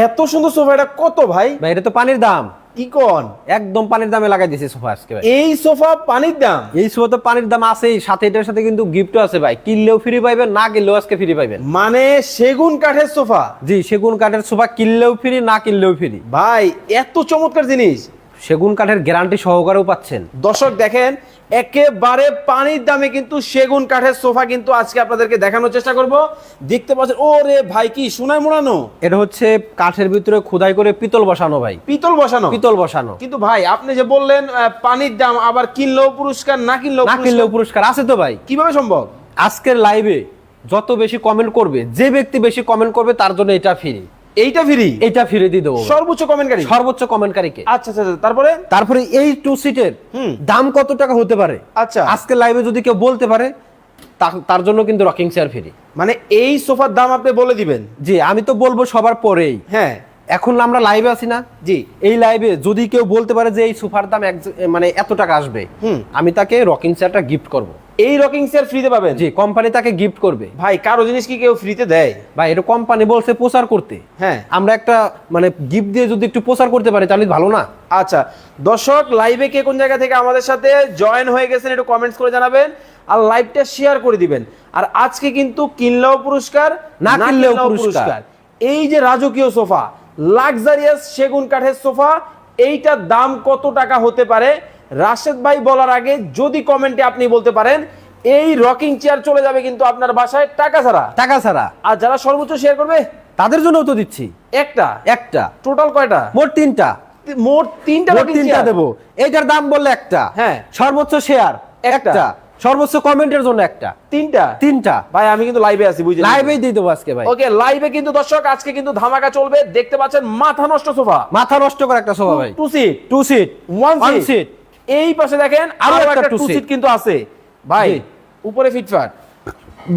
এত সুন্দর সোফা এটা কত ভাই? ভাই এটা তো পানির দাম। কি কোন? একদম পানির দামে লাগাই দিয়েছে সোফা আজকে ভাই। এই সোফা পানির দাম? এই সোফা তো পানির দাম আছেই সাথে এটার সাথে কিন্তু গিফটও আছে ভাই। কিনলেও ফ্রি পাইবেন না কিনলেও আজকে ফ্রি পাইবেন। মানে সেগুন কাঠের সোফা? জি সেগুন কাঠের সোফা কিনলেও ফ্রি না কিনলেও ফ্রি ভাই এত চমৎকার জিনিস। সেগুন কাঠের গ্যারান্টি সহকারেও পাচ্ছেন। দর্শক দেখেন একেবারে পানির দামে কিন্তু সেগুন কাঠের সোফা কিন্তু আজকে আপনাদেরকে দেখানোর চেষ্টা করব। দেখতে পাচ্ছেন ও রে ভাই কি সোনায় মোড়ানো? এটা হচ্ছে কাঠের ভিতরে খোদাই করে পিতল বসানো ভাই। পিতল বসানো? পিতল বসানো। কিন্তু ভাই আপনি যে বললেন পানির দাম আবার কিনলেও পুরস্কার না কিনলেও না কিনলেও পুরস্কার? আছে তো ভাই। কীভাবে সম্ভব? আজকের লাইভে যত বেশি কমেন্ট করবে যে ব্যক্তি বেশি কমেন্ট করবে তার জন্য এটা ফ্রি এইটা ফ্রি এটা ফিরে দিয়ে দেবো সর্বোচ্চ কমেন্টকারী সর্বোচ্চ কমেন্টকারীকে আচ্ছা আচ্ছা আচ্ছা, তারপরে? তারপরে এই টু সিটের দাম কত টাকা হতে পারে? আচ্ছা। আজকে লাইভে যদি কেউ বলতে পারে তার জন্য কিন্তু রকিং চেয়ার ফ্রি মানে এই সোফার দাম আপনি বলে দিবেন? জি আমি তো বলব সবার পরেই। হ্যাঁ। এখন আমরা লাইভে আছি না। জি। এই লাইভে যদি কেউ বলতে পারে যে এই সোফার দাম মানে এত টাকা আসবে। আমি তাকে রকিং চেয়ারটা গিফট করব। এই রকিং চেয়ার ফ্রিতে পাবেন। জি কোম্পানি তাকে গিফট করবে। ভাই কারও জিনিস কি কেউ ফ্রিতে দেয়? ভাই এটা কোম্পানি বলছে প্রচার করতে। হ্যাঁ। আমরা একটা মানে গিফট দিয়ে যদি একটু প্রচার করতে পারি তাহলে ভালো না? আচ্ছা দর্শক লাইভে কে কোন জায়গা থেকে আমাদের সাথে জয়েন হয়ে গেছেন একটু কমেন্টস করে জানাবেন আর লাইভটা শেয়ার করে দিবেন। আর আজকে কিন্তু কিনলেও পুরস্কার না কিনলেও পুরস্কার। এই যে রাজকীয় সোফা লাক্সারিয়াস সেগুন কাঠের সোফা এইটার দাম কত টাকা হতে পারে? রাশেদ ভাই বলার আগে যদি কমেন্টে আপনি বলতে পারেন এই রকিং চেয়ার চলে যাবে কিন্তু আপনার বাসায় টাকা ছাড়া। টাকা ছাড়া। আর যারা সর্বোচ্চ শেয়ার করবে? তাদের জন্য তো দিচ্ছি। একটা। একটা। টোটাল কয়টা? মোট তিনটা। মোট তিনটা মোট রকিং তিনটা চেয়ার দেবো। এইটার দাম বললে একটা। হ্যাঁ। সর্বোচ্চ শেয়ার একটা। একটা। সর্বোচ্চ কমেন্টের জন্য একটা। তিনটা? তিনটা। ভাই আমি কিন্তু লাইভে আছি বুঝলেন? লাইভেই দিয়ে দেবো আজকে ভাই। ওকে লাইভে কিন্তু দর্শক আজকে কিন্তু ধামাকা চলবে। দেখতে পাচ্ছেন মাথা নষ্ট সোফা। মাথা নষ্ট করে একটা সোফা ভাই। Two seat two seat one one seat seat এই পাশে দেখেন আরও একটা টু সিট কিন্তু আছে। ভাই উপরে ফিটফাট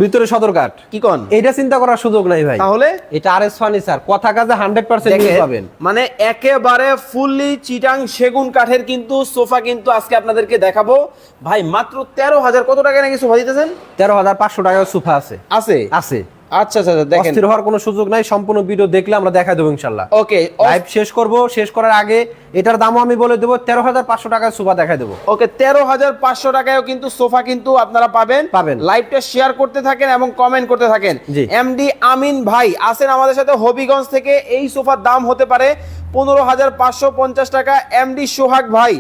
ভিতরে সদরঘাট। কি কোন? এটা চিন্তা করার সুযোগ নাই ভাই। তাহলে? এটা আর এস ফার্নিচার কথা কাজে হান্ড্রেড পার্সেন্ট পাবেন মানে একেবারে ফুললি চিটাং সেগুন কাঠের কিন্তু সোফা কিন্তু আজকে আপনাদেরকে দেখাবো। ভাই মাত্র তেরো হাজার কত টাকা নাকি সোফা দিতেছেন? তেরো হাজার পাঁচশো টাকার সোফা আছে। আছে? আছে। আচ্ছা আচ্ছা আচ্ছা, দেখেন। অস্থির হওয়ার কোনো সুযোগ নাই সম্পূর্ণ ভিডিও দেখলে আমরা দেখাই দেবো ইনশাল্লাহ। ওকে লাইভ শেষ করব শেষ করার আগে এটার দামও আমি বলে দেবো তেরো হাজার পাঁচশো টাকার সোফা দেখাই দেবো। ওকে তেরো হাজার পাঁচশো টাকায়ও কিন্তু সোফা কিন্তু আপনারা পাবেন। পাবেন। লাইভটা শেয়ার করতে থাকেন এবং কমেন্ট করতে থাকেন। জি। এমডি আমিন ভাই আছেন আমাদের সাথে হবিগঞ্জ থেকে এই সোফার দাম হতে পারে পনেরো হাজার পাঁচশো পঞ্চাশ টাকা। এমডি সোহাগ ভাই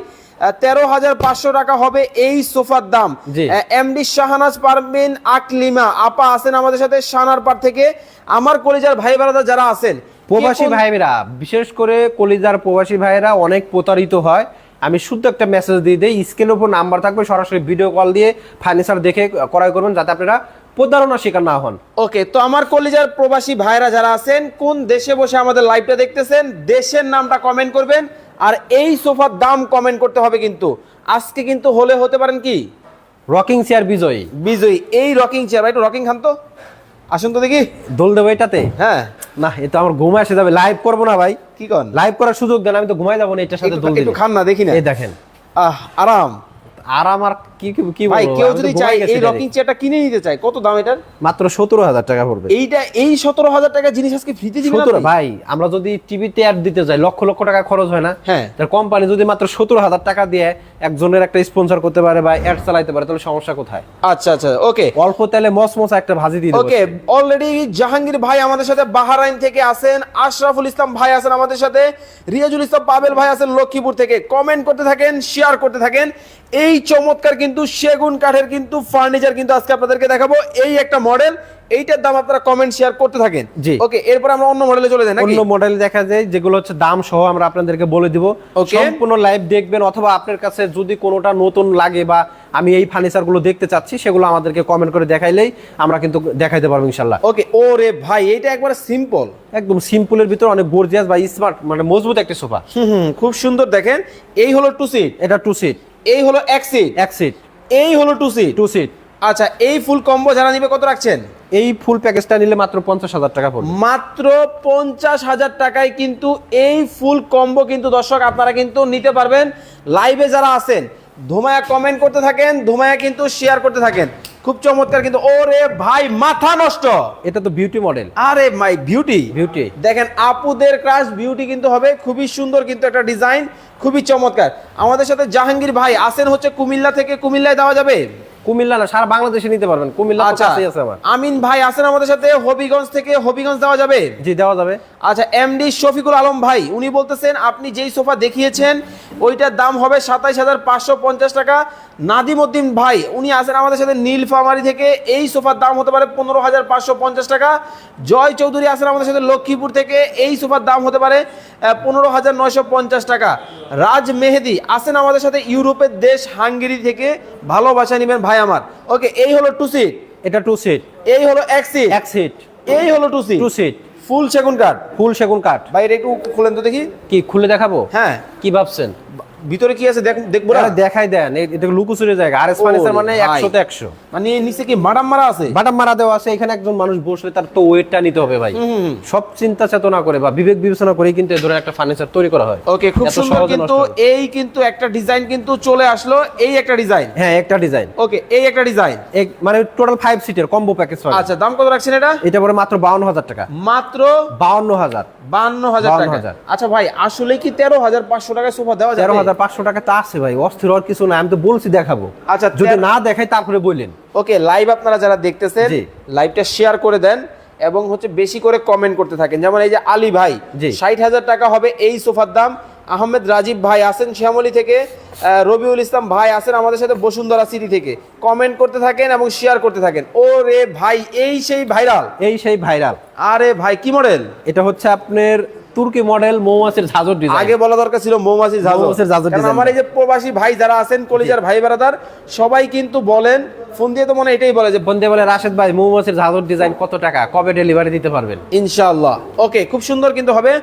তেরো হাজার পাঁচশো টাকা হবে এই সোফার দাম। এমডি শাহানাজ পারমিন আকলিমা আপা আছেন আমাদের সাথে সানারপাড় থেকে। আমার কলেজার ভাই বারাদা যারা আছেন প্রবাসী ভাইরা বিশেষ করে কলিজার প্রবাসী ভাইরা অনেক প্রতারিত হয়। আমি শুদ্ধ একটা মেসেজ দিয়ে দিই স্ক্রিনের উপর নাম্বার থাকবে সরাসরি ভিডিও কল দিয়ে ফার্নিচার দেখে ক্রয় করবেন যাতে আপনারা প্রতারণার শিকার না হন। ওকে তো আমার কলিজার প্রবাসী ভাইরা যারা আছেন কোন দেশে বসে আমাদের লাইভটা দেখতেছেন দেশের নামটা কমেন্ট করবেন। আর এই সোফার দাম কমেন্ট করতে হবে কিন্তু। আজকে কিন্তু হলে হতে পারেন কি? রকিং চেয়ার বিজয়ী। বিজয়ী। এই রকিং চেয়ার ভাই একটু রকিং খান তো। আসুন তো দেখি। দোল দেবো এটাতে? হ্যাঁ। না এটা আমার ঘুমায় আসে যাবে। লাইভ করব না ভাই। কি কন? লাইভ করার সুযোগ দেন আমি তো ঘুমাই যাব না এটার সাথে দোল দিলে খান না দেখি না। এই দেখেন। আহ আরাম। আরাম আর কি কি- ভাই কেউ যদি এই রকিং চেয়ারটা কিনে নিতে চায় কত দাম এটার? মাত্র সতেরো হাজার টাকা পড়বে। এইটা এই সতেরো হাজার টাকা জিনিস আজকে ফ্রিতে দিবেন আপনি? ভাই আমরা যদি টিভিতে অ্যাড দিতে যাই লক্ষ লক্ষ টাকা খরচ হয় না? হ্যাঁ। কোম্পানি যদি মাত্র সতেরো হাজার টাকা দিয়ে একজনের একটা স্পন্সর করতে পারে বা অ্যাড পারে তাহলে সমস্যা কোথায়? আচ্ছা আচ্ছা ওকে অল্প তেলে একটা ভাজি দিয়ে ওকে অলরেডি জাহাঙ্গীর ভাই আমাদের সাথে বাহারাইন থেকে আছেন আশরাফুল ইসলাম ভাই আছেন আমাদের সাথে রিয়াজুল ইসলাম পাবেল ভাই আছেন লক্ষ্মীপুর থেকে। কমেন্ট করতে থাকেন শেয়ার করতে থাকেন। এই চমৎকার কিন্তু সেগুন কাঠের কিন্তু ফার্নিচার কিন্তু আজকে আপনাদেরকে দেখাবো। এই একটা মডেল এইটার দাম আপনারা কমেন্ট শেয়ার করতে থাকেন। জি। ওকে এরপর আমরা অন্য মডেলে চলে যাই অন্য মডেল দেখা যায় যেগুলো হচ্ছে দাম সহ আমরা আপনাদেরকে বলে দিব. সম্পূর্ণ লাইভ দেখবেন অথবা আপনার কাছে যদি কোনোটা নতুন লাগে বা আমি এই ফার্নিচারগুলো দেখতে চাচ্ছি সেগুলো আমাদেরকে কমেন্ট করে দেখাইলেই আমরা কিন্তু দেখাইতে পারব ইনশাল্লাহ ওকে ও রে ভাই এটা একবারে সিম্পল একদম সিম্পলের ভিতরে অনেক গর্জিয়াস বা স্মার্ট মানে মজবুত একটা সোফা হুম খুব সুন্দর দেখেন। এই হলো টু সিট এটা টু সিট এই হলো এক সিট এক সিট এই হলো টু সিট টু সিট আচ্ছা এই ফুল কম্বো যারা নিবে কত রাখছেন? এই ফুল প্যাকেজটা নিলে মাত্র পঞ্চাশ হাজার টাকা পড়বে। মাত্র পঞ্চাশ হাজার টাকায় কিন্তু এই ফুল কম্বো কিন্তু দর্শক আপনারা কিন্তু নিতে পারবেন। লাইভে যারা আছেন ধুমায়া কমেন্ট করতে থাকেন ধুমায়া কিন্তু শেয়ার করতে থাকেন। খুব চমৎকার কিন্তু ওরে ভাই মাথা নষ্ট। এটা তো বিউটি মডেল আরে মাই বিউটি বিউটি দেখেন আপুদের ক্রাশ বিউটি কিন্তু হবে খুবই সুন্দর কিন্তু একটা ডিজাইন খুবই চমৎকার। আমাদের সাথে জাহাঙ্গীর ভাই আসেন হচ্ছে কুমিল্লা থেকে। কুমিল্লায় দেওয়া যাবে? কুমিল্লা না সারা বাংলাদেশে নিতে পারবেন। কুমিল্লা আচ্ছা কাছেই আছে আমার। আমিন ভাই আসেন আমাদের সাথে হবিগঞ্জ থেকে হবিগঞ্জ দেওয়া যাবে? জি দেওয়া যাবে। আচ্ছা এমডি শফিকুল আলম ভাই উনি বলতেছেন আপনি যেই সোফা দেখিয়েছেন ওইটার দাম হবে সাতাইশ হাজার পাঁচশো পঞ্চাশ টাকা। নাদিম উদ্দিন ভাই উনি আছেন আমাদের সাথে নীলফামারি থেকে এই সোফার দাম হতে পারে পনেরো হাজার পাঁচশো পঞ্চাশ টাকা। জয় চৌধুরী আছেন আমাদের সাথে লক্ষ্মীপুর থেকে এই সোফার দাম হতে পারে পনেরো হাজার নয়শো পঞ্চাশ টাকা। রাজ মেহেদি আছেন আমাদের সাথে ইউরোপের দেশ হাঙ্গেরি থেকে ভালোবাসা নেবেন ভাই। আমার। ওকে এই হলো টু সিট এটা টু সিট এই হলো এক সিট এক সিট এই হলো two seat two seat full সেগুন কাঠ ফুল সেগুন কাঠ বাইরে একটু খুলেন তো দেখি। কি খুলে দেখাবো? হ্যাঁ। কি ভাবছেন? ভিতরে কি আছে দেখব না? দেখাই দেন এটা লুকোচুরি জায়গা আর এস ফার্নিচার মানে ভাই। একশো তো একশো। মানে নিচে কি মাডাম মারা আছে? বাটাম মারা দেওয়া আছে এখানে একজন মানুষ বসলে তার তো ওয়েটটা নিতে হবে ভাই। সব চিন্তা চেতনা করে বা বিবেক বিবেচনা করে কিন্তু এ ধরনের একটা ফার্নিচার তৈরি করা হয়। ওকে খুব সুন্দর কিন্তু এই কিন্তু একটা ডিজাইন কিন্তু চলে আসলো এই একটা ডিজাইন হ্যাঁ একটা ডিজাইন ওকে এই একটা ডিজাইন মানে টোটাল ফাইভ সিটের কম্বো প্যাকেজ আচ্ছা দাম কত রাখছেন এটা? এটা পরে মাত্র বাউন্ন হাজার টাকা। মাত্র বাউন্ন হাজার। বান্ন হাজার টাকা। আচ্ছা ভাই আসলে কি তেরো হাজার পাঁচশো টাকায় সোফা দেওয়া হাজার পাঁচশো টাকা তা আছে ভাই অস্থির হওয়ার কিছু না আমি তো বলছি দেখাবো। আচ্ছা, যদি না দেখাই তারপরে বললেন। ওকে লাইভ আপনারা যারা দেখতেছেন লাইভটা শেয়ার করে দেন এবং হচ্ছে বেশি করে কমেন্ট করতে থাকেন। যেমন এই যে আলী ভাই। ষাট হাজার টাকা হবে এই সোফার দাম। আহমেদ রাজীব ভাই আছেন শ্যামলী থেকে রবিউল ইসলাম ভাই আছেন আমাদের সাথে বসুন্ধরা সিটি থেকে। কমেন্ট করতে থাকেন এবং শেয়ার করতে থাকেন। ও রে ভাই এই সেই ভাইরাল এই সেই ভাইরাল আরে ভাই কি মডেল এটা হচ্ছে আপনার তুর্কি মডেল মৌমাছির ঝাঁঝর ডিজাইন আগে বলা দরকার ছিল ঝাঁঝর। মৌমাছির ঝাঁঝর কারণ design আমার এই যে প্রবাসী ভাই যারা আছেন কলিজার ভাই বেড়াদার সবাই কিন্তু বলেন ফোন দিয়ে তো মনে এটাই বলে যে বন্ধে বলে রাশেদ ভাই মৌমাছির ঝাঁঝর ডিজাইন কত টাকা? কবে ডেলিভারি দিতে পারবেন? ইনশাআল্লাহ। ওকে খুব সুন্দর কিন্তু হবে।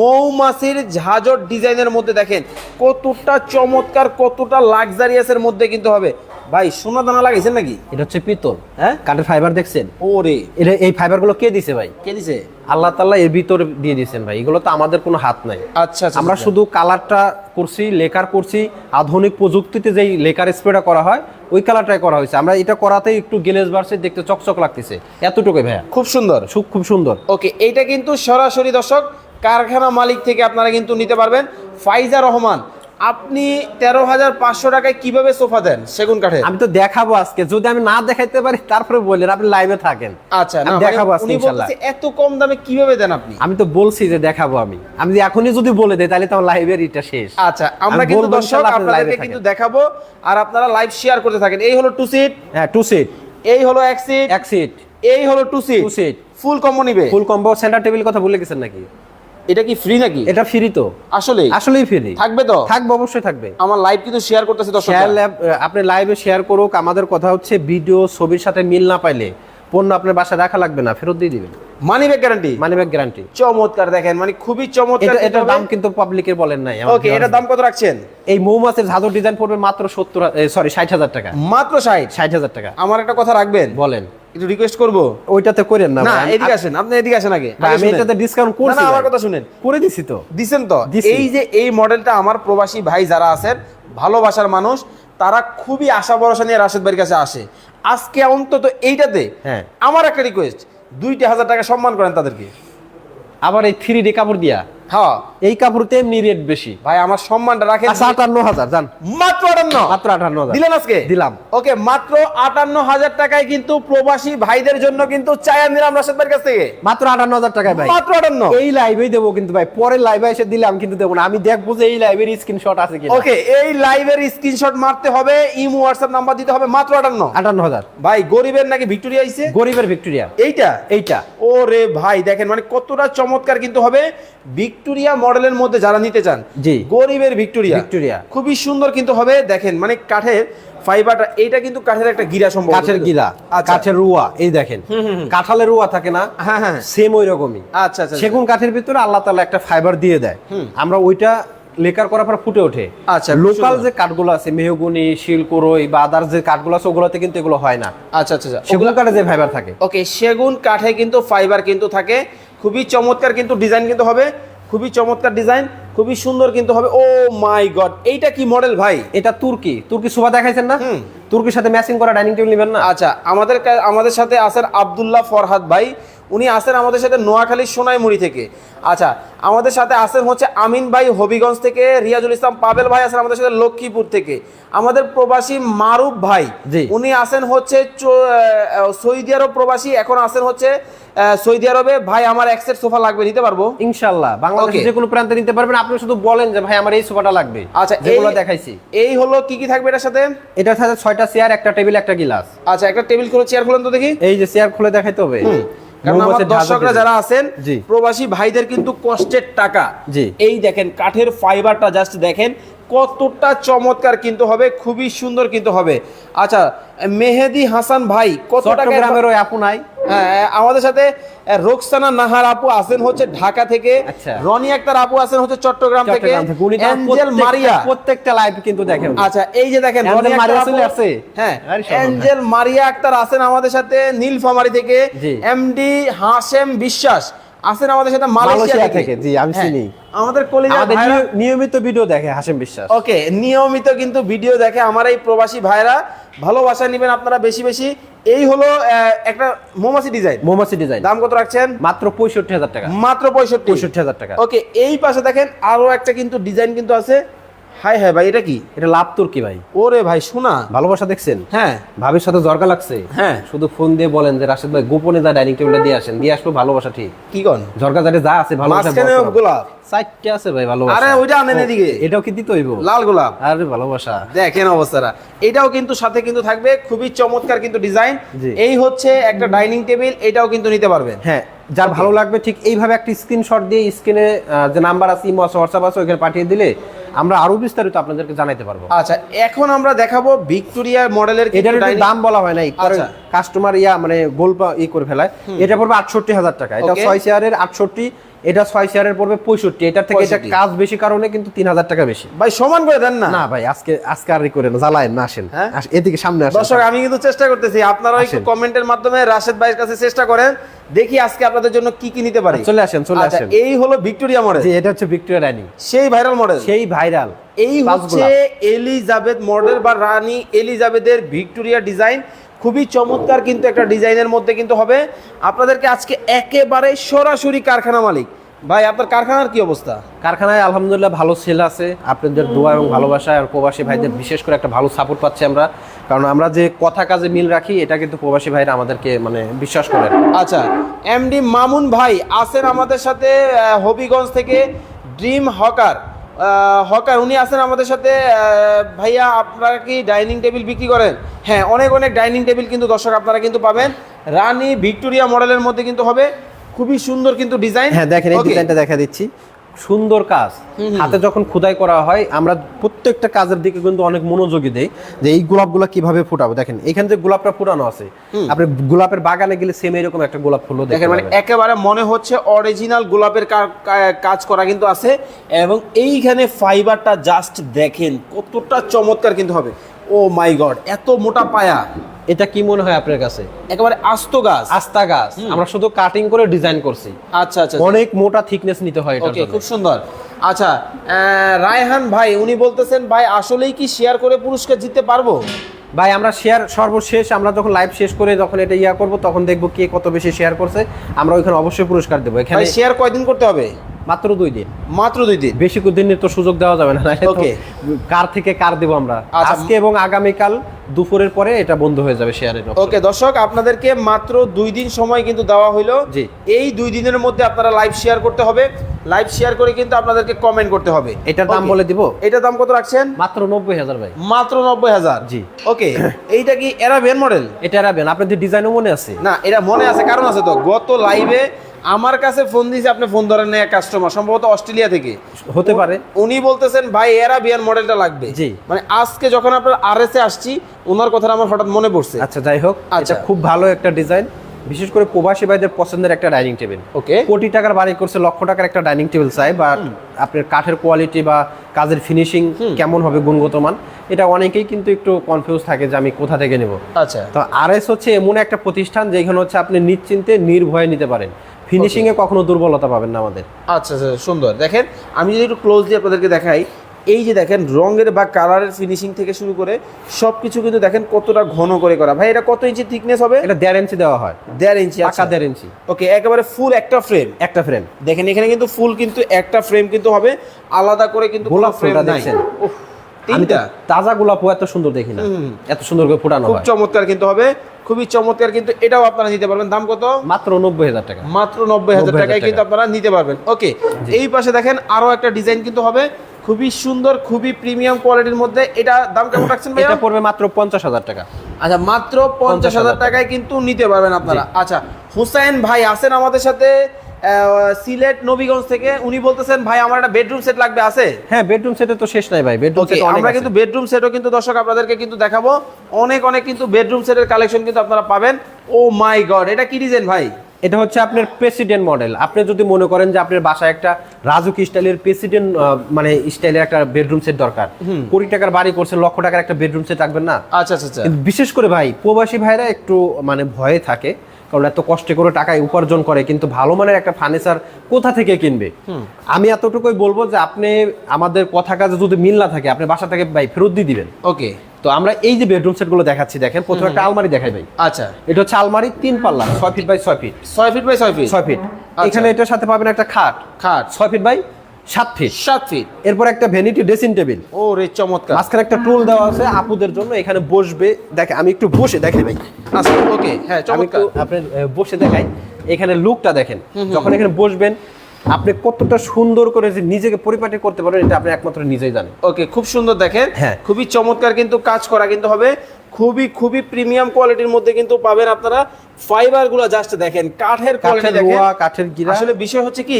মৌমাছির ঝাঁঝর ডিজাইনের মধ্যে দেখেন কতটা চমৎকার কতটা লাক্সারিয়াসের মধ্যে কিন্তু হবে। ভাই সোনা দানা লাগাইছেন নাকি? এটা হচ্ছে পিতল। হ্যাঁ? কাঠের ফাইবার দেখছেন? ওরে। এটা এই ফাইবারগুলো কে দিছে ভাই? কে দিছে? আল্লাহ তাল্লাহ এর ভিতরে দিয়ে দিয়েছেন ভাই। এগুলো তো আমাদের কোনো হাত নাই। আচ্ছা আচ্ছা আমরা আচ্ছা। শুধু কালারটা করছি লেকার করছি আধুনিক প্রযুক্তিতে যেই লেকার স্প্রেটা করা হয় ওই কালারটাই করা হয়েছে। আমরা এটা করাতেই একটু গেলেজ বাড়ছে দেখতে চকচক লাগতেছে। এতটুকুই ভাইয়া। খুব সুন্দর। সুখ খুব সুন্দর। ওকে এইটা কিন্তু সরাসরি দর্শক কারখানা মালিক থেকে আপনারা কিন্তু নিতে পারবেন। ফাইজা রহমান আপনি তেরো হাজার পাঁচশো টাকায় কীভাবে সোফা দেন? সেগুন কাঠের। আমি তো দেখাবো আজকে। যদি আমি না দেখাইতে পারি তারপরে বললেন আপনি লাইভে থাকেন। আচ্ছা আমি মানে দেখাবো আজকে এত কম দামে কীভাবে দেন আপনি? আমি তো বলছি যে দেখাবো আমি। আমি এখনই যদি বলে দেই তাহলে তো লাইভের এটা শেষ। আচ্ছা আমরা কিন্তু দর্শক আপনাদেরকে কিন্তু দেখাবো আর আপনারা লাইভ শেয়ার করতে থাকেন। এই হলো টু সিট হ্যাঁ টু সিট এই হলো এক সিট এক সিট এই হলো two seat Two seat। Full combo নিবে। ফুল কম্বো সেন্টার টেবিল কথা বলে গেছেন নাকি? এটা কি ফ্রি নাকি? এটা ফ্রি তো। আসলে আসলেই ফ্রি থাকবে তো? থাকবে অবশ্যই থাকবে। আমার লাইভ কিন্তু শেয়ার করতেছে দর্শক শেয়ার আপনি লাইভে শেয়ার করুক আমাদের কথা হচ্ছে ভিডিও ছবির সাথে মিল না পাইলে। পণ্য আপনার বাসায় রাখা লাগবে না ফেরত দিয়ে দিবেন। Money back guarantee money back guarantee চমৎকার দেখেন মানে খুবই চমৎকার এটা দাম কিন্তু পাবলিকের বলেন নাই ওকে এটার দাম কত রাখছেন? এই মৌমাছির ঝাঁঝর ডিজাইন পড়বে মাত্র সত্তর সরি ষাট হাজার টাকা। মাত্র ষাট? ষাট হাজার টাকা। আমার একটা কথা রাখবেন। বলেন। একটু রিকোয়েস্ট করব? ওইটাতে করেন না না এদিকে আসেন আপনি এদিকে আসেন আগে। আমি এটাতে ডিসকাউন্ট করছি না, আমার কথা শুনেন। করে দিছি তো। দিছেন তো? এই যে এই মডেলটা আমার প্রবাসী ভাই যারা আছেন ভালোবাসার মানুষ তারা খুবই আশা ভরসা নিয়ে রাশেদ ভাইয়ের কাছে আসে। আজকে অন্তত এইটাতে হ্যাঁ। আমার একটা রিকোয়েস্ট দুইটা হাজার টাকা সম্মান করেন তাদেরকে। আবার এই থ্রি ডি কাপড় দিয়া। হ্যাঁ। এই কাপড় তেমনি রেট বেশি। ভাই আমার সম্মানটা রাখেন। আচ্ছা আটান্ন হাজার জান। মাত্র আটান্ন? মাত্র আটান্ন হাজার দিলেন আজকে? দিলাম। ওকে মাত্র আটান্ন হাজার টাকায় কিন্তু প্রবাসী ভাইদের জন্য কিন্তু চায়া নিলাম রাশেদ ভাইয়ের কাছ থেকে। মাত্র আটান্ন হাজার টাকায় ভাই। মাত্র আটান্ন? এই লাইভেই দেবো কিন্তু ভাই। পরের লাইভে এসে দিলে আমি কিন্তু দেবো না। আমি দেখব যে এই লাইভের স্ক্রিনশট আছে কি ওকে এই লাইভের স্ক্রিনশট মারতে হবে ইমো হোয়াটসঅ্যাপ নাম্বার দিতে হবে মাত্র আটান্ন? আটান্ন হাজার ভাই গরিবের নাকি ভিক্টোরিয়া আইছে? গরিবের ভিক্টোরিয়া। এইটা? এইটা। ও রে ভাই দেখেন মানে কতটা চমৎকার কিন্তু হবে। ভিক্টোরিয়া মডেলের মধ্যে যারা নিতে চান জি। গরিবের ভিক্টোরিয়া। ভিক্টোরিয়া। খুবই সুন্দর কিন্তু হবে দেখেন মানে কাঠের ফাইবারটা এইটা কিন্তু কাঠের একটা গিরা সম্ভব। কাঠের গিরা আচ্ছা। কাঠের রুয়া এই দেখেন। কাঁঠালের রুয়া থাকে না হ্যাঁ হ্যাঁ। সেম ওই রকমই আচ্ছা আচ্ছা। সেগুন কাঠের ভিতরে আল্লাহ তাআলা একটা ফাইবার দিয়ে দেয়। আমরা ওইটা লেকার করার পর ফুটে ওঠে। আচ্ছা, লোকাল। যে কাঠগুলো আছে মেহগুনি শিলকুরই বা আদার যে কাঠগুলো আছে ওগুলোতে কিন্তু এগুলো হয় না। আচ্ছা আচ্ছা আচ্ছা। সেগুলো কাঠে যে ফাইবার থাকে। ওকে সেগুন কাঠে কিন্তু ফাইবার কিন্তু থাকে। খুবই চমৎকার কিন্তু ডিজাইন কিন্তু হবে। খুবই চমৎকার ডিজাইন খুবই সুন্দর কিন্তু হবে। ও মাই গড এইটা কি মডেল ভাই? এটা তুর্কি। তুর্কি সোফা দেখাইছেন না? তুর্কির সাথে ম্যাচিং করা ডাইনিং টেবিল নেবেন না? আচ্ছা আমাদের আমাদের সাথে আছেন আব্দুল্লাহ ফরহাদ ভাই। উনি আসেন আমাদের সাথে নোয়াখালী সোনাইমুড়ি থেকে। আচ্ছা আমাদের সাথে আসেন হচ্ছে আমিন ভাই হবিগঞ্জ থেকে রিয়াজুল ইসলাম পাবেল ভাই আছেন আমাদের সাথে লক্ষ্মীপুর থেকে। আমাদের প্রবাসী মারুফ ভাই। উনি আসেন হচ্ছে সৌদি আরব প্রবাসী এখন আসেন হচ্ছে সৌদি আরবে। ভাই আমার এক সেট সোফা লাগবে নিতে পারব? ইনশাল্লাহ। বাংলাদেশে যে কোনো প্রান্তে নিতে পারবেন। আপনি শুধু বলেন যে ভাই আমার এই সোফাটা লাগবে। আচ্ছা এই- দেখাইছি। এই হলো কি কি থাকবে এটার সাথে? এটার সাথে ছয়টা চেয়ার একটা টেবিল একটা গিলাস আচ্ছা একটা টেবিল খুলে চেয়ার খুলেন তো দেখি। এই যে চেয়ার খুলে দেখাইতে হবে। কারণ আমার দর্শকরা যারা আছেন। প্রবাসী ভাইদের কিন্তু কষ্টের টাকা। এই দেখেন কাঠের ফাইবারটা জাস্ট দেখেন কতটা চমৎকার কিন্তু হবে খুবই সুন্দর কিন্তু হবে। আচ্ছা মেহেদি হাসান ভাই কত টাকা চট্টগ্রামের ওই আপু নাই? আমাদের সাথে রোকসানা নাহার আপু আছেন হচ্ছে ঢাকা থেকে। আচ্ছা। রনি আক্তার আপু আছেন হচ্ছে চট্টগ্রাম থেকে। Angel Maria. প্রত্যেকটা লাইভ কিন্তু দেখেন। আচ্ছা এই যে দেখেন রনি আক্তার মারিয়া চলে আসছে? হ্যাঁ অ্যাঞ্জেল মারিয়া আক্তার আছেন আমাদের সাথে নীলফামারি থেকে। এমডি হাসেম বিশ্বাস আছেন আমাদের সাথে মালয়েশিয়া থেকে। জি, আমি হ্যাঁ, চিনি। আমাদের নিয়- নিয়মিত ভিডিও দেখে হাসিম বিশ্বাস। ওকে নিয়মিত কিন্তু ভিডিও দেখে আমার এই প্রবাসী ভাইরা। ভালোবাসা নেবেন আপনারা বেশি বেশি। এই হলো একটা মোমাসি ডিজাইন মোমাসি ডিজাইন দাম কত রাখছেন? মাত্র পঁয়ষট্টি হাজার টাকা। মাত্র পঁয়ষট্টি। পঁয়ষট্টি হাজার টাকা। ওকে এই পাশে দেখেন আরও একটা কিন্তু ডিজাইন কিন্তু আছে। হাই হাই ভাই এটা কি? এটা লাভ তুর্কি ভাই? ওরে ভাই শোনা। ভালোবাসা দেখছেন? হ্যাঁ। ভাবির সাথে জরকা লাগছে? হ্যাঁ। শুধু ফোন দিয়ে বলেন যে রাশেদ ভাই গোপনে যা ডাইনিং টেবিলটা দিয়ে আসেন দিয়ে আসব ভালোবাসা ঠিক। কি কন? জরকা জারে যা আছে ভালোবাসা গোলাপ। চারটে আছে ভাই ভালোবাসা। আরে ওইটা আনেন এদিকে। এটাও কি দিতে হইব? লাল গোলাপ। আরে ভালোবাসা। দেখেন অবস্থাটা। এটাও কিন্তু সাথে কিন্তু থাকবে খুবই চমৎকার কিন্তু ডিজাইন। এই হচ্ছে একটা ডাইনিং টেবিল এটাও কিন্তু নিতে পারবেন। হ্যাঁ যার ভালো লাগবে ঠিক এইভাবে একটা স্ক্রিনশট দিয়ে স্ক্রিনে যে নাম্বার আছে ইমো আছে হোয়াটসঅ্যাপ আছে ওইখানে পাঠিয়ে দিলে আমরা আরও বিস্তারিত আপনাদেরকে জানাইতে পারব। আচ্ছা এখন আমরা দেখাবো ভিক্টোরিয়া মডেলের এটার একটু দাম বলা হয় নাই আচ্ছা। কাস্টমার ইয়া মানে গোল ই করে ফেলায়। এটা পড়বে আটষট্টি হাজার টাকা। এটা. ছয় চেয়ারের আটষট্টি এটা ছয় চেয়ারের পড়বে পঁয়ষট্টি। এটার থেকে এটা কাজ বেশি কারণে কিন্তু তিন হাজার টাকা বেশি। ভাই সমান করে দেন না। না ভাই আজকে আজকে আর করে না জ্বালায়েন না আসেন। হ্যাঁ? এদিকে সামনে আসেন। দর্শক আমি কিন্তু চেষ্টা করতেছি আপনারা একটু কমেন্টের মাধ্যমে রাশেদ ভাইয়ের কাছে চেষ্টা করেন দেখি আজকে আপনাদের জন্য কি কি নিতে পারি। চলে আসেন চলে আচ্ছা আসেন। এই হলো ভিক্টোরিয়া মডেল। এটা হচ্ছে ভিক্টোরিয়া ডাইনিং সেই ভাইরাল মডেল। সেই ভাইরাল। এই হচ্ছে এলিজাবেথ মডেল বা রানী এলিজাবেথের ভিক্টোরিয়া ডিজাইন। খুবই চমৎকার কিন্তু একটা ডিজাইনের মধ্যে কিন্তু হবে। আপনাদেরকে আজকে একেবারে সরাসরি কারখানা মালিক। ভাই আপনার কারখানার কি অবস্থা? কারখানায় আলহামদুলিল্লাহ ভালো সেল আছে। আপনাদের দোয়া এবং ভালোবাসা আর প্রবাসী ভাইদের বিশেষ করে একটা ভালো সাপোর্ট পাচ্ছি আমরা। কারণ আমরা যে কথা কাজে মিল রাখি এটা কিন্তু প্রবাসী ভাইরা আমাদেরকে মানে বিশ্বাস করেন। আচ্ছা এমডি মামুন ভাই আছেন আমাদের সাথে হবিগঞ্জ থেকে ড্রিম হকার। হকার উনি আছেন আমাদের সাথে আহ, ভাইয়া আপনারা কি ডাইনিং টেবিল বিক্রি করেন? হ্যাঁ অনেক অনেক ডাইনিং টেবিল কিন্তু দর্শক আপনারা কিন্তু পাবেন। রানী ভিক্টোরিয়া মডেলের মধ্যে কিন্তু হবে। খুবই সুন্দর কিন্তু ডিজাইন। হ্যাঁ দেখেন এই ডিজাইনটা দেখা দিচ্ছি। সুন্দর কাজ। হাতে যখন খোদাই করা হয় আমরা প্রত্যেকটা কাজের দিকে কিন্তু অনেক মনোযোগী দেই যে এই গোলাপ গোলাপগুলো কীভাবে ফুটাবো। দেখেন এখানে যে গোলাপটা ফুটানো আছে। আপনি গোলাপের বাগানে গেলে সেম এরকম একটা গোলাপ ফুলও দেখেন মানে একেবারে মনে হচ্ছে অরিজিনাল গোলাপের কাজ করা কিন্তু আছে এবং এইখানে ফাইবারটা জাস্ট দেখেন কতটা চমৎকার কিন্তু হবে। ও মাই গড এত মোটা পায়া। এটা কি মনে হয় আপনার কাছে? একেবারে আস্ত গাছ। আস্তা গাছ। আমরা শুধু কাটিং করে ডিজাইন করছি। আচ্ছা আচ্ছা অনেক মোটা থিকনেস নিতে হয় এটা খুব সুন্দর। আচ্ছা রায়হান ভাই উনি বলতেছেন ভাই আসলেই কি শেয়ার করে পুরস্কার জিততে পারব? ভাই আমরা শেয়ার সর্বশেষ আমরা যখন লাইভ শেষ করে যখন এটা ইয়া করব তখন দেখব কে কত বেশি শেয়ার করছে। আমরা ওইখানে অবশ্যই পুরস্কার দেবো। এখানে শেয়ার কয়দিন করতে হবে? মাত্র দুই দিন। মাত্র দুই দিন? বেশি দিনের তো সুযোগ দেওয়া যাবে না Okay. কার থেকে কার দেবো আমরা? আচ্ছা। আজকে এবং আগামীকাল দুপুরের পরে এটা বন্ধ হয়ে যাবে শেয়ারের ওকে দর্শক আপনাদেরকে মাত্র দুই দিন সময় কিন্তু দেওয়া হইল। জি। এই দুই দিনের মধ্যে আপনারা লাইভ শেয়ার করতে হবে। লাইভ শেয়ার করে কিন্তু আপনাদেরকে কমেন্ট করতে হবে। এটার দাম বলে দিব? এটার দাম কত রাখছেন? মাত্র নব্বই হাজার ভাই। মাত্র নব্বই হাজার। জি। ওকে এইটা কি এরাবিয়ান মডেল এটা রাখবেন আপনাদের ডিজাইনও মনে আছে? না এটা মনে আছে কারণ আছে তো। গত লাইভে আমার কাছে ফোন দিয়েছে আপনি ফোন ধরেন না কাস্টমার সম্ভবত অস্ট্রেলিয়া থেকে। হতে পারে। উনি বলতেছেন ভাই এরাবিয়ান মডেলটা লাগবে। জি। মানে আজকে যখন আপনার আর এস এ আসছি ওনার কথাটা আমার হঠাৎ মনে পড়ছে। আচ্ছা যাই হোক আচ্ছা। খুব ভালো একটা ডিজাইন বিশেষ করে প্রবাসী ভাইদের পছন্দের একটা ডাইনিং টেবিল ওকে কোটি টাকার বাড়ি করছে লক্ষ টাকার একটা ডাইনিং টেবিল চাই বা আপনার কাঠের কোয়ালিটি বা কাজের ফিনিশিং কেমন হবে গুণগত মান এটা অনেকেই কিন্তু একটু কনফিউজ থাকে যে আমি কোথা থেকে নেব। আচ্ছা। তো আর এস হচ্ছে এমন একটা প্রতিষ্ঠান যেখানে হচ্ছে আপনি নিশ্চিন্তে নির্ভয়ে নিতে পারেন। ফিনিশিং এ কখনো দুর্বলতা পাবেন না আমাদের। আচ্ছা আচ্ছা সুন্দর। দেখেন আমি যদি একটু ক্লোজলি আপনাদেরকে দেখাই এই যে দেখেন রঙের বা কালারের ফিনিশিং থেকে শুরু করে সব কিছু কিন্তু দেখেন কতটা ঘন করে করা। ভাই এটা কত ইঞ্চি থিকনেস হবে? এটা দেড় ইঞ্চি দেওয়া হয়। দেড় ইঞ্চি আচ্ছা। দেড় ইঞ্চি ওকে একেবারে ফুল একটা ফ্রেম একটা ফ্রেম দেখেন এখানে কিন্তু ফুল কিন্তু একটা ফ্রেম কিন্তু হবে। আলাদা করে কিন্তু গোলাপ ফ্রেম দেখছেন? তিনটা তাজা গোলাপ এত সুন্দর দেখি না। এত সুন্দর করে ফুটানো খুব চমৎকার কিন্তু হবে খুবই চমৎকার কিন্তু এটাও আপনারা নিতে পারবেন। দাম কত? মাত্র নব্বই হাজার টাকা। মাত্র নব্বই হাজার টাকায় কিন্তু আপনারা নিতে পারবেন। ওকে এই পাশে দেখেন আরও একটা ডিজাইন কিন্তু হবে। খুবই সুন্দর খুবই প্রিমিয়াম কোয়ালিটির মধ্যে। এটা দাম কেমন রাখছেন এটা পড়বে মাত্র পঞ্চাশ হাজার টাকা। আচ্ছা মাত্র পঞ্চাশ হাজার টাকায় কিন্তু নিতে পারবেন আপনারা। আচ্ছা হুসাইন ভাই আছেন আমাদের সাথে। সিলেট নবীগঞ্জ থেকে উনি বলতেছেন ভাই আমার একটা বেডরুম সেট লাগবে আছে? হ্যাঁ বেডরুম সেটে তো শেষ নাই ভাই বেডরুম সেট আমরা কিন্তু বেডরুম সেটও কিন্তু দর্শক আপনাদেরকে কিন্তু দেখাবো। অনেক অনেক কিন্তু বেডরুম সেটের কালেকশন কিন্তু আপনারা পাবেন। ও মাই গড এটা কি ডিজাইন ভাই? এটা হচ্ছে আপনার প্রেসিডেন্ট মডেল আপনি যদি মনে করেন যে আপনার বাসায় একটা রাজুক স্টাইলের প্রেসিডেন্ট মানে স্টাইলের একটা বেডরুম সেট দরকার। কোটি টাকার বাড়ি করছেন লক্ষ টাকার একটা বেডরুম সেট রাখবেন না? আচ্ছা আচ্ছা আচ্ছা। বিশেষ করে ভাই প্রবাসী ভাইরা একটু মানে ভয়ে থাকে। কারণ এত কষ্ট করে টাকা উপার্জন করে কিন্তু ভালো মানের একটা ফার্নিচার কোথা থেকে কিনবে? আমি এতটুকুই বলব যে আপনি আমাদের কথা কাজে যদি মিল না থাকে আপনি বাসা থেকে ভাই ফেরত দিয়ে দিবেন। ওকে। তো আমরা এই যে বেডরুম সেটগুলো দেখাচ্ছি দেখেন প্রথমে একটা আলমারি দেখাই ভাই। আচ্ছা। এটা হচ্ছে আলমারি তিন পাল্লা ছয় ফিট বাই ছয় ফিট ছয় ফিট বাই ছয় ফিট ছয় ফিট এখানে এটার সাথে পাবেন একটা খাট। খাট। ছয় ফিট বাই সাত ফিট সাত ফিট এরপর একটা ভ্যানিটি ড্রেসিং টেবিল ও রে চমৎকার। মাঝখানে একটা টুল দেওয়া আছে আপুদের জন্য এখানে বসবে। দেখে আমি একটু বসে দেখাই ভাই। আচ্ছা ওকে হ্যাঁ চমৎকার। আপনার আহ, বসে দেখাই। এখানে লুকটা দেখেন। যখন এখানে বসবেন আপনি কতটা সুন্দর করে যে নিজেকে পরিপাটি করতে পারেন এটা আপনি একমাত্র নিজেই জানেন। ওকে খুব সুন্দর দেখেন। হ্যাঁ। খুবই চমৎকার কিন্তু কাজ করা কিন্তু হবে। খুবই খুবই প্রিমিয়াম কোয়ালিটির মধ্যে কিন্তু পাবেন আপনারা ফাইবারগুলো জাস্ট দেখেন কাঠের কোয়ালিটি কাঠের দেখেন। কাঠের গিরা। আসলে বিষয় হচ্ছে কি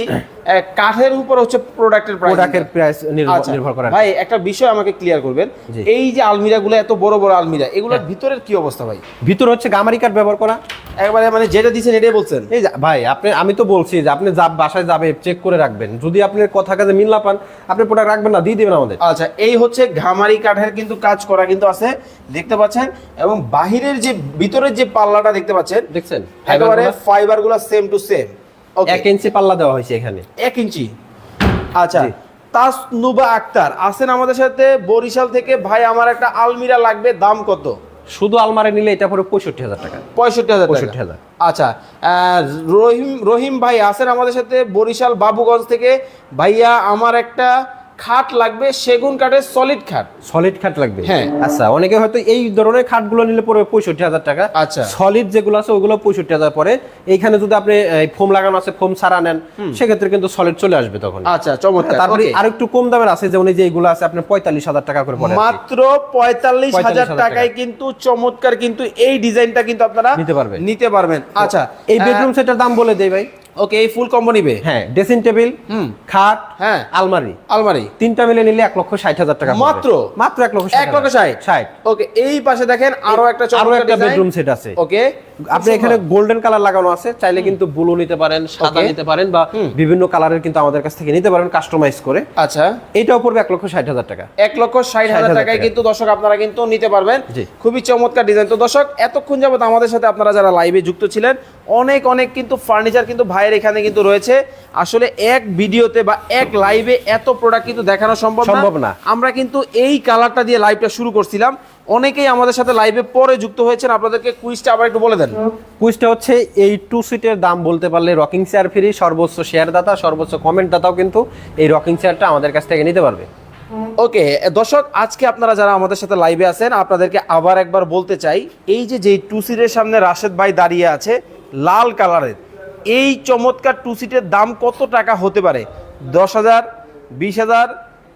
কাঠের উপর হচ্ছে প্রোডাক্টের প্রাইস প্রোডাক্টের প্রাইস আচ্ছা নির্ভর করে ভাই একটা বিষয় আমাকে ক্লিয়ার করবেন। এই যে আলমিরা গুলো এত বড় বড় আলমিরা এগুলোর ভিতরের কি অবস্থা ভাই? ভিতর হচ্ছে গামারি কাঠ ব্যবহার করা। একবারে মানে যেটা দিচ্ছেন এটাই বলছেন। এই ভাই আপনি আমি তো বলছি যে আপনি যা বাসায় যাবে চেক করে রাখবেন। যদি আপনি কথা কাজে মিল না পান আপনি প্রোডাক্ট রাখবেন না দিয়ে দিবেন আমাদের। আচ্ছা এই হচ্ছে ঘামারি কাঠের কিন্তু কাজ করা কিন্তু আছে। দেখতে পাচ্ছেন এবং বাহিরের যে ভিতরের যে পাল্লাটা দেখতে পাচ্ছেন দেখছেন? একেবারে ফাইবারগুলো সেম টু সেম এক ইঞ্চি পাল্লা দেওয়া হয়েছে এখানে। এক ইঞ্চি। আচ্ছা। তাসনুবা আক্তার আছেন আমাদের সাথে বরিশাল থেকে। ভাই আমার একটা আলমিরা লাগবে দাম কত? শুধু আলমারি নিলে এটা পড়ে পঁয়ষট্টি হাজার টাকা। পঁয়ষট্টি হাজার পঁয়ষট্টি হাজার। আচ্ছা রহিম রহিম ভাই আছেন আমাদের সাথে বরিশাল বাবুগঞ্জ থেকে। ভাইয়া আমার একটা খাট লাগবে সেগুন কাঠের সলিড খাট। সলিড খাট লাগবে? হ্যাঁ। আচ্ছা অনেকে হয়তো এই ধরনের খাটগুলো নিলে পড়বে পঁয়ষট্টি হাজার টাকা। আচ্ছা। সলিড যেগুলো আছে ওগুলো পঁয়ষট্টি হাজার পরে। এইখানে যদি আপনি ফোম লাগানো আছে ফোম ছাড়া নেন সেক্ষেত্রে কিন্তু সলিড চলে আসবে তখন। আচ্ছা চমৎকার তারপরে. আর একটু কম দামের আছে যেমন এই যে এইগুলো আছে আপনার পঁয়তাল্লিশ হাজার টাকা করে পড়ে মাত্র পঁয়তাল্লিশ হাজার টাকায় কিন্তু চমৎকার কিন্তু এই ডিজাইনটা কিন্তু আপনারা নিতে পারবেন। নিতে পারবেন। আচ্ছা এই বেডরুম সেটের দাম বলে দেই ভাই। ওকে এই ফুল কম্বো নিবে হ্যাঁ ড্রেসিং টেবিল হুম। খাট হ্যাঁ। আলমারি আলমারি তিনটা মিলে নিলে এক লক্ষ ষাট হাজার টাকা মাত্র? মাত্র এক লক্ষ এক লক্ষ ষাট ষাট ওকে এই পাশে দেখেন আরও একটা আরও একটা। বেডরুম সেট আছে ওকে আপনি এখানে গোল্ডেন কালার লাগানো আছে চাইলে কিন্তু ব্লু নিতে পারেন সাদা নিতে পারেন বা বিভিন্ন কালারের কিন্তু আমাদের কাছ থেকে নিতে পারেন কাস্টমাইজ করে। আচ্ছা। এইটাও পড়বে এক লক্ষ ষাট হাজার টাকা। এক লক্ষ ষাট হাজার টাকায় কিন্তু দর্শক আপনারা কিন্তু নিতে পারবেন। খুবই চমৎকার ডিজাইন তো দর্শক এতক্ষণ যাবত আমাদের সাথে আপনারা যারা লাইভে যুক্ত ছিলেন অনেক অনেক কিন্তু ফার্নিচার কিন্তু ভাইয়ের এখানে কিন্তু রয়েছে। আসলে এক ভিডিওতে বা এক লাইভে এত প্রোডাক্ট কিন্তু দেখানো সম্ভব সম্ভব না। আমরা কিন্তু এই কালারটা দিয়ে লাইভটা শুরু করছিলাম। অনেকেই আমাদের সাথে লাইভে পরে যুক্ত হয়েছেন। আপনাদেরকে কুইজটা আবার একটু বলে দেন। কুইজটা হচ্ছে এই টু সিটের দাম বলতে পারলে রকিং চেয়ার ফ্রি সর্বোচ্চ শেয়ার দাতা সর্বোচ্চ কমেন্ট দাতাও কিন্তু এই রকিং চেয়ারটা আমাদের কাছ থেকে নিতে পারবে। ওকে দর্শক আজকে আপনারা যারা আমাদের সাথে লাইভে আছেন আপনাদেরকে আবার একবার বলতে চাই এই যে যেই টু সিটের সামনে রাশেদ ভাই দাঁড়িয়ে আছে লাল কালারের এই চমৎকার টু সিটের দাম কত টাকা হতে পারে? দশ হাজার বিশ হাজার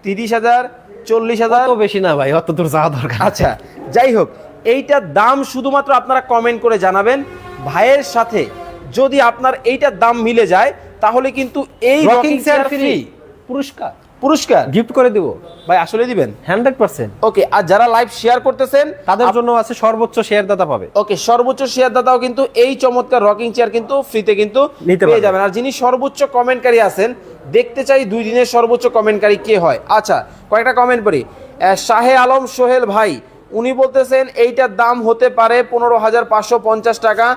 তিরিশ হাজার চল্লিশ হাজার? বেশি না ভাই অত দূর যাওয়া দরকার। আচ্ছা যাই হোক এইটার দাম শুধুমাত্র আপনারা কমেন্ট করে জানাবেন। ভাইয়ের সাথে যদি আপনার এইটার দাম মিলে যায় তাহলে কিন্তু এই রকিং চেয়ার ফ্রি পুরস্কার। পুরস্কার? গিফট করে দিব। ভাই আসলে দিবেন। Hundred percent. ওকে আর যারা লাইভ শেয়ার করতেছেন তাদের জন্য আছে সর্বোচ্চ শেয়ার দাতা পাবে। ওকে সর্বোচ্চ শেয়ার দাতাও কিন্তু এই চমৎকার রকিং চেয়ার কিন্তু ফ্রিতে কিন্তু নিতে পেয়ে যাবেন। আর যিনি সর্বোচ্চ কমেন্টকারী আছেন দেখতে চাই দুই দিনের সর্বোচ্চ কমেন্টকারী কে হয়। আচ্ছা কয়েকটা কমেন্ট পড়ি। শাহে আলম সোহেল ভাই উনি বলতেছেন এইটার দাম হতে পারে পনেরো হাজার পাঁচশো পঞ্চাশ টাকা।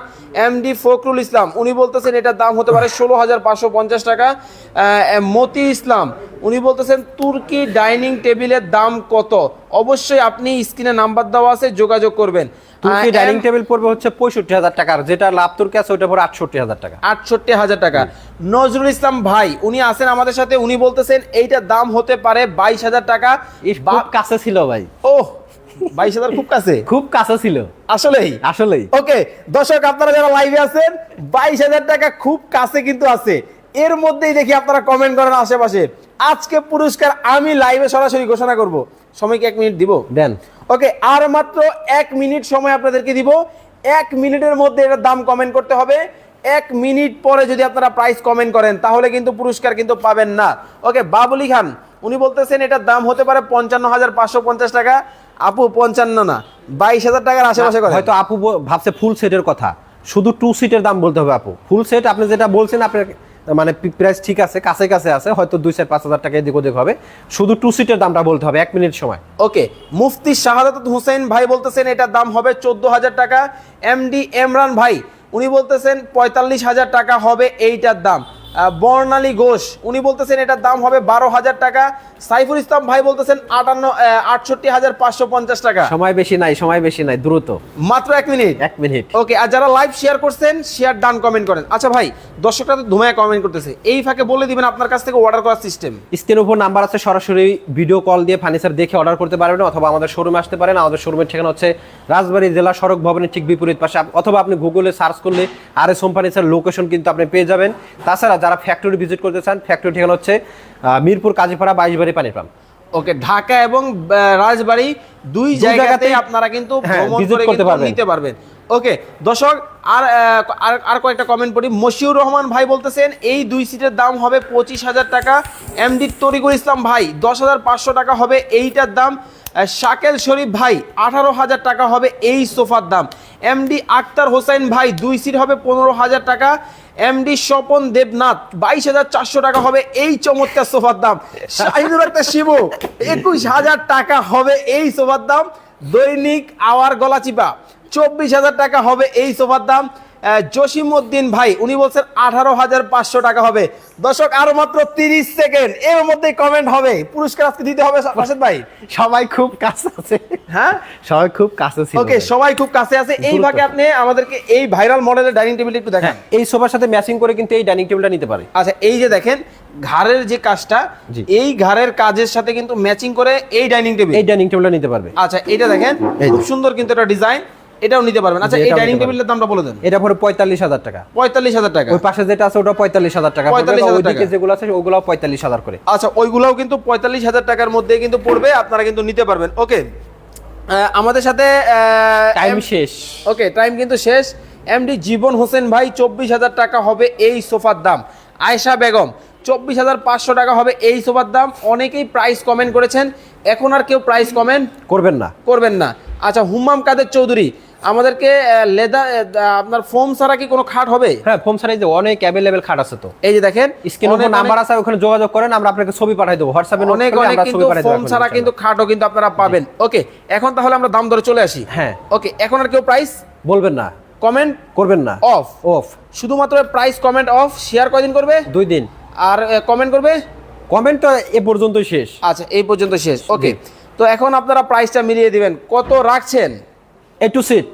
এমডি ফখরুল ইসলাম উনি বলতেছেন এটার দাম হতে পারে ষোলো হাজার পাঁচশো পঞ্চাশ টাকা। মতি ইসলাম উনি বলতেছেন তুর্কি ডাইনিং টেবিলের দাম কত? অবশ্যই আপনি স্ক্রিনে নাম্বার দেওয়া আছে যোগাযোগ করবেন। তুর্কি ডাইনিং টেবিল পড়বে হচ্ছে পঁয়ষট্টি হাজার টাকার যেটা লাভ তুর্কি আছে ওটা পড়ে আটষট্টি হাজার টাকা। আটষট্টি হাজার টাকা। নজরুল ইসলাম ভাই উনি আছেন আমাদের সাথে উনি বলতেছেন এইটার দাম হতে পারে বাইশ হাজার টাকা। কাছে ছিল ভাই। ও বাইশ হাজার খুব কাছে? খুব কাছে ছিল। আসলেই? আসলেই। ওকে দর্শক আপনারা যারা লাইভে আছেন বাইশ হাজার টাকা খুব কাছে কিন্তু আছে। এর মধ্যেই দেখি আপনারা কমেন্ট করেন আশেপাশে। আজকে পুরস্কার আমি লাইভে সরাসরি ঘোষণা করব। সময়কে এক মিনিট দিব? দেন। ওকে আর মাত্র এক মিনিট সময় আপনাদেরকে দিব। এক মিনিটের মধ্যে এটার দাম কমেন্ট করতে হবে। এক মিনিট পরে যদি আপনারা প্রাইস কমেন্ট করেন তাহলে কিন্তু পুরস্কার কিন্তু পাবেন না। ওকে বাবুলি খান উনি বলতেছেন এটার দাম হতে পারে পঞ্চান্ন হাজার পাঁচশো পঞ্চাশ টাকা। আপু পঞ্চান্ন না বাইশ হাজার টাকার আশেপাশে করে হয়তো আপু ভাবছে ফুল সেটের কথা। শুধু টু সিটের দাম বলতে হবে আপু। ফুল সেট আপনি যেটা বলছেন আপনার মানে প্রাইস ঠিক আছে কাছে কাছে আছে হয়তো দুই চার পাঁচ হাজার টাকা এদিক ওদিক হবে। শুধু টু সিটের দামটা বলতে হবে এক মিনিট সময়। ওকে মুফতি শাহাদাত হুসেন ভাই বলতেছেন এটার দাম হবে চোদ্দ হাজার টাকা। এমডি এমরান ভাই উনি বলতেছেন পঁয়তাল্লিশ হাজার টাকা হবে এইটার দাম। বর্ণালী ঘোষ। উনি বলতেছেন এটার দাম হবে বারো হাজার টাকা। সাইফুল ইসলাম ভাই বলতেছেন আটান্ন আটষট্টি হাজার পাঁচশো পঞ্চাশ টাকা। সময় বেশি নাই সময় বেশি নাই দ্রুত। মাত্র এক মিনিট? এক মিনিট। ওকে আর যারা লাইভ শেয়ার করছেন শেয়ার ডান কমেন্ট করেন। আচ্ছা ভাই দর্শকরা তো ধুমায় কমেন্ট করতেছে। এই ফাঁকে বলে দিবেন আপনার কাছ থেকে অর্ডার করার সিস্টেম স্ক্রিনের উপর নাম্বার আছে সরাসরি ভিডিও কল দিয়ে ফার্নিচার দেখে অর্ডার করতে পারবেন অথবা আমাদের শোরুমে আসতে পারেন। আমাদের শোরুমের ঠিকানা হচ্ছে রাজবাড়ী জেলা সড়ক ভবনের ঠিক বিপরীত পাশে। অথবা আপনি গুগলে সার্চ করলে R S home furniture location কিন্তু আপনি পেয়ে যাবেন। তাছাড়া যারা ফ্যাক্টরি ভিজিট করতে চান ফ্যাক্টরি ঠিকানা হচ্ছে মিরপুর কাজীপাড়া বাইশ বাড়ি পানির পাম্প ওকে ঢাকা এবং রাজবাড়ী দুই জায়গাতে আপনারা কিন্তু হ্যাঁ, ভ্রমণ করে। নিতে পারবেন। ওকে দর্শক আর আর কয়েকটা কমেন্ট পড়ি। মশিউর রহমান ভাই বলতেছেন এই দুই সিটের দাম হবে পঁচিশ হাজার টাকা। এমডি তরিকুল ইসলাম ভাই দশ হাজার পাঁচশো টাকা হবে এইটার দাম শাকেল শরীফ ভাই আঠারো হাজার টাকা হবে এই সোফার দাম। এমডি আক্তার হোসেন ভাই দুই সিট হবে পনেরো হাজার টাকা। এমডি স্বপন দেবনাথ বাইশ হাজার চারশো টাকা হবে এই চমৎকার সোফার দাম। শাহিনুর একটা শিবু একুশ হাজার টাকা হবে এই সোফার দাম। দৈনিক আওয়ার গলা চিপা চব্বিশ হাজার টাকা হবে এই সোফার দাম। জসিম উদ্দিন ভাই উনি বলছেন আঠারো হাজার পাঁচশো টাকা হবে। দর্শক আরও মাত্র তিরিশ সেকেন্ড। এর মধ্যে কমেন্ট হবে। পুরস্কার আজকে দিতে হবে রাশেদ ভাই। সবাই খুব কাছে আছে। হ্যাঁ? সবাই খুব কাছে ছিল। ওকে সবাই খুব কাছে আছে। এই ভাগে আপনি আমাদেরকে এই ভাইরাল মডেলের ডাইনিং টেবিল একটু দেখান। হ্যাঁ এই সোফার সাথে ম্যাচিং করে কিন্তু এই ডাইনিং টেবিলটা নিতে পারে। আচ্ছা এই যে দেখেন ঘাড়ের যে কাজটা এই ঘাড়ের কাজের সাথে কিন্তু ম্যাচিং করে এই ডাইনিং টেবিল এই ডাইনিং টেবিলটা নিতে পারবে। আচ্ছা এটা দেখেন খুব সুন্দর কিন্তু এটা ডিজাইন এটাও নিতে পারবেন। আচ্ছা এই ডাইনিং টেবিলের দামটা বলে দেন। এটা পরে পঁয়তাল্লিশ হাজার টাকা। পঁয়তাল্লিশ হাজার টাকা। ওই পাশে যেটা আছে ওটা পঁয়তাল্লিশ হাজার টাকা 45,000 ওইদিকে টাকা। যেগুলো আছে ওগুলো পঁয়তাল্লিশ হাজার করে। আচ্ছা ওইগুলাও কিন্তু পঁয়তাল্লিশ হাজার টাকার মধ্যে কিন্তু পড়বে আপনারা কিন্তু নিতে পারবেন। ওকে। আমাদের সাথে টাইম শেষ। ওকে টাইম কিন্তু শেষ। এমডি জীবন হোসেন ভাই চব্বিশ হাজার টাকা হবে এই সোফার দাম। আয়শা বেগম চব্বিশ হাজার পাঁচশো টাকা হবে এই সোফার দাম। অনেকেই প্রাইস কমেন্ট করেছেন এখন আর কেউ প্রাইস কমেন্ট করবেন না। করবেন না। আচ্ছা হুম্মাম কাদের চৌধুরী আমাদেরকে লেদার আপনার ফোম ছাড়া কি কোনো খাট হবে? হ্যাঁ ফোম সাইজ অনেক অ্যাভেলেবেল খাট আছে তো। এই যে দেখেন স্ক্রিনের উপর নাম্বার আছে ওখানে যোগাযোগ করেন আমরা আপনাকে ছবি পাঠাই দেবো। হোয়াটসঅ্যাপে অনেক অনেক কিন্তু ফোম ছাড়া কিন্তু খাটও কিন্তু আপনারা পাবেন। ওকে এখন তাহলে আমরা দাম ধরে চলে আসি। হ্যাঁ। ওকে এখন আর কেউ প্রাইস বলবেন না। কমেন্ট করবেন না। অফ অফ শুধুমাত্র প্রাইস কমেন্ট অফ শেয়ার কয়দিন করবে? দুই দিন। আর কমেন্ট করবে? কমেন্ট তো এ পর্যন্তই শেষ। আচ্ছা এই পর্যন্ত শেষ। ওকে তো এখন আপনারা প্রাইসটা মিলিয়ে দিবেন। কত রাখছেন? এ টু সিট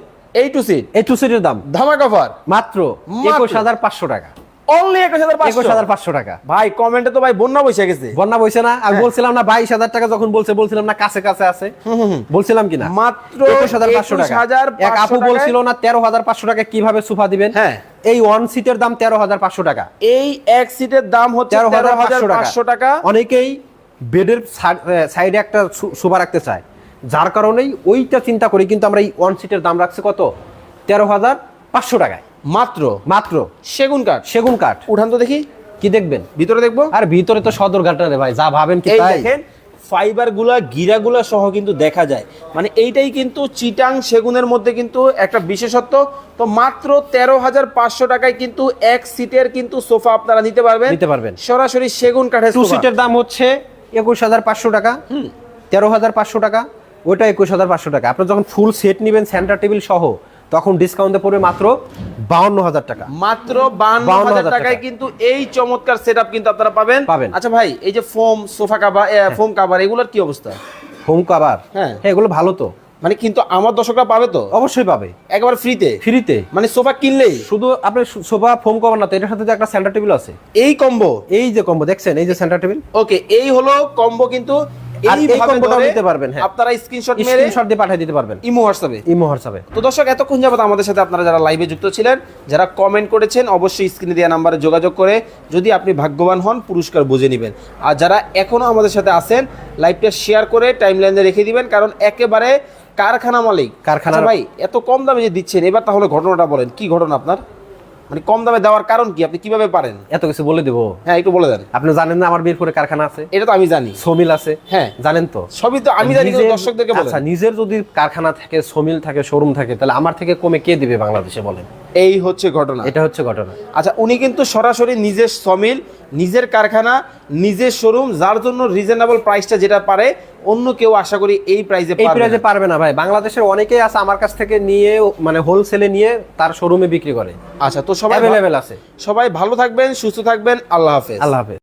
এই টু সিট টু সিটের দাম। ধামাক অফার মাত্র। একুশ হাজার পাঁচশো টাকা। অনলি একুশ হাজার একুশ হাজার পাঁচশো টাকা। ভাই কমেন্টে তো ভাই বন্যা বসে গেছে। বন্যা বইছে না। হ্যাঁ। আমি বলছিলাম না বাইশ হাজার টাকা যখন বলছে বলছিলাম না কাছে কাছে আছে। বলছিলাম কিনা? মাত্র একুশ হাজার পাঁচশো টাকা। এক আপু বলছিল না তেরো হাজার পাঁচশো টাকা কীভাবে সোফা দিবেন? হ্যাঁ। এই ওয়ান সিটের দাম তেরো হাজার পাঁচশো টাকা। এই এক সিটের দাম হচ্ছে তেরো হাজার পাঁচশো টাকা। অনেকেই বেডের সাইডে একটা সোফা রাখতে চায়। যার কারণেই ওইটা চিন্তা করি কিন্তু আমরা এই ওয়ান সিটের দাম রাখছি কত? তেরো হাজার পাঁচশো টাকায়। মাত্র? মাত্র। সেগুন কাঠ? সেগুন কাঠ। উঠান তো দেখি। কি দেখবেন? ভিতরে দেখব? আর ভিতরে তো সদর ঘাটটা রে ভাই যা ভাবেন কি দেখেন ফাইবারগুলা গিরাগুলা সহ কিন্তু দেখা যায়। মানে এইটাই কিন্তু চিটাং সেগুনের মধ্যে কিন্তু একটা বিশেষত্ব। তো মাত্র তেরো হাজার পাঁচশো টাকায় কিন্তু এক সিটের কিন্তু সোফা আপনারা নিতে পারবেন। নিতে পারবেন। সরাসরি সেগুন কাঠের টু সিটের দাম হচ্ছে একুশ হাজার পাঁচশো টাকা। তেরো হাজার পাঁচশো টাকা। ওটা একুশ হাজার পাঁচশো টাকা। আপনি যখন ফুল সেট নেবেন সেন্টার টেবিল সহ তখন ডিসকাউন্টে পড়বে মাত্র বাউন্ন হাজার টাকা। মাত্র 52,000 হাজার টাকায় কিন্তু এই চমৎকার সেটআপ কিন্তু আপনারা পাবেন। পাবেন। আচ্ছা ভাই এই যে foam sofa cover foam cover এগুলোর কি অবস্থা? হোম কাভার হ্যাঁ। হ্যাঁ এগুলো ভালো তো। মানে কিন্তু আমার দর্শকরা পাবে তো? অবশ্যই পাবে। একেবারে ফ্রিতে ফ্রিতে মানে সোফা কিনলেই? শুধু আপনি সোফা ফোম কভার না তো এটার সাথে যে একটা সেন্টার টেবিল আছে। এই কম্বো এই যে কম্বো দেখছেন? এই যে সেন্টার টেবিল ওকে এই হলো কম্বো কিন্তু নিতে পারবেন, হ্যাঁ। আপনারা স্ক্রিনশট মেরে স্ক্রিনশট দিয়ে পাঠিয়ে দিতে পারবেন। ইমো হোয়াটসঅ্যাপে। ইমো হোয়াটসঅ্যাপে। তো দর্শক এতক্ষণ যাবত আমাদের সাথে আপনারা যারা লাইভে যুক্ত ছিলেন যারা কমেন্ট করেছেন অবশ্যই স্ক্রিনে দেওয়া নাম্বারে যোগাযোগ করে যদি আপনি ভাগ্যবান হন পুরস্কার বুঝে নেবেন। আর যারা এখনও আমাদের সাথে আছেন লাইভটা শেয়ার করে টাইমলাইনে রেখে দিবেন কারণ একেবারে কারখানা মালিক। কারখানার- আচ্ছা ভাই এত কম দামে যে দিচ্ছেন এবার তাহলে ঘটনাটা বলেন। কি ঘটনা আপনার? মানে কম দামে দেওয়ার কারণ কি? আপনি কীভাবে পারেন? এত কিছু বলে দেবো। হ্যাঁ একটু বলে দেন। আপনি জানেন না আমার মিরপুরে কারখানা আছে? এটা তো আমি জানি। সমিল আছে? হ্যাঁ। জানেন তো? সবই তো আমি জানি দর্শকদেরকে আচ্ছা নিজের যদি কারখানা থাকে সমিল থাকে শোরুম থাকে তাহলে আমার থেকে কমে কে দিবে বাংলাদেশে বলেন? এই হচ্ছে ঘটনা। এটা হচ্ছে ঘটনা। আচ্ছা উনি কিন্তু সরাসরি নিজের সমিল নিজের কারখানা নিজের শোরুম যার জন্য রিজনেবল প্রাইসটা যেটা পারে অন্য কেউ আশা করি এই প্রাইসে এই প্রাইসে পারবে না ভাই। বাংলাদেশের অনেকেই আছে আমার কাছ থেকে নিয়ে মানে হোলসেলে নিয়ে তার শোরুমে বিক্রি করে। আচ্ছা তো সবাই অ্যাভেলেবেল আছে। সবাই ভালো থাকবেন সুস্থ থাকবেন আল্লাহ হাফেজ। আল্লাহ হাফেজ।